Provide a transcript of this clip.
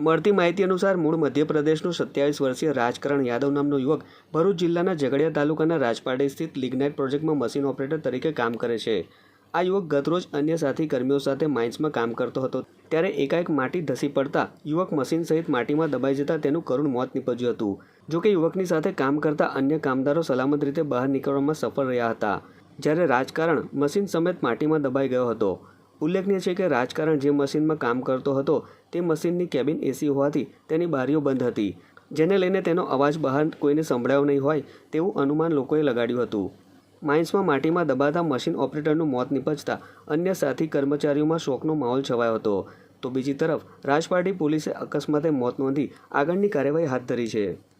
મળતી માહિતી અનુસાર મૂળ મધ્યપ્રદેશનો સત્યાવીસ વર્ષીય રાજકરણ યાદવ નામનો યુવક ભરૂચ જિલ્લાના ઝઘડિયા તાલુકાના રાજપાડી સ્થિત લિગ્નાઇટ પ્રોજેક્ટમાં મશીન ઓપરેટર તરીકે કામ કરે છે. આ યુવક ગતરોજ અન્ય સાથી કર્મીઓ સાથે માઇન્સમાં કામ કરતો હતો. ત્યારે એકાએક માટી ધસી પડતા યુવક મશીન સહિત માટીમાં દબાઈ જતા તેનું કરુણ મોત નીપજ્યું હતું. જોકે યુવકની સાથે કામ કરતા અન્ય કામદારો સલામત રીતે બહાર નીકળવામાં સફળ રહ્યા હતા. જ્યારે રાજકારણ મશીન સમેત માટીમાં દબાઈ ગયો હતો. ઉલ્લેખનીય છે કે રાજકારણ જે મશીનમાં કામ કરતો હતો તે મશીનની કેબિન એસી હોવાથી તેની બારીઓ બંધ હતી. જેને લઈને તેનો અવાજ બહાર કોઈને સંભળાયો નહીં હોય તેવું અનુમાન લોકોએ લગાડ્યું હતું. માઇન્સમાં માટીમાં દબાતા મશીન ઓપરેટરનું મોત નીપજતા અન્ય સાથી કર્મચારીઓમાં શોકનો માહોલ છવાયો હતો. તો બીજી તરફ રાજપાર્ટી પોલીસે અકસ્માતે મોત નોંધી આગળની કાર્યવાહી હાથ ધરી છે.